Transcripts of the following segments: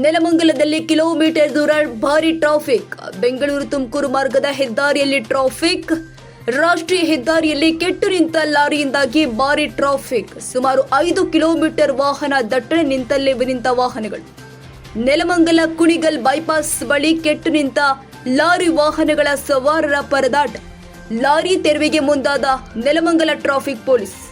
ನೆಲಮಂಗಲದಲ್ಲಿ kilometre ದೂರ ಭಾರಿ traffic. Bengaluru Tumakuru ಮಾರ್ಗದ ಹೆದ್ದಾರಿಯಲ್ಲಿ ಟ್ರಾಫಿಕ್. ರಾಷ್ಟ್ರೀಯ ಹೆದ್ದಾರಿಯಲ್ಲಿ ಕೆಟ್ಟು ನಿಂತ ಲಾರಿಯಿಂದಾಗಿ ಭಾರಿ ಟ್ರಾಫಿಕ್. ಸುಮಾರು ಐದು ಕಿಲೋಮೀಟರ್ ವಾಹನ ದಟ್ಟಣೆ ನಿಂತಲ್ಲೇ ನಿಂತ ವಾಹನಗಳು. ನೆಲಮಂಗಲ ಕುಣಿಗಲ್ ಬೈಪಾಸ್ ಬಳಿ ಕೆಟ್ಟು ನಿಂತ ಲಾರಿ ವಾಹನಗಳ ಸವಾರರ ಪರದಾಟ. ಲಾರಿ ತೆರವಿಗೆ ಮುಂದಾದ Nelamangala traffic police.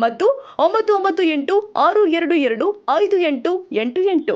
ಮತ್ತು ಒಂಬತ್ತು ಒಂಬತ್ತು ಎಂಟು ಆರು ಎರಡು ಎರಡು ಐದು ಎಂಟು ಎಂಟು ಎಂಟು.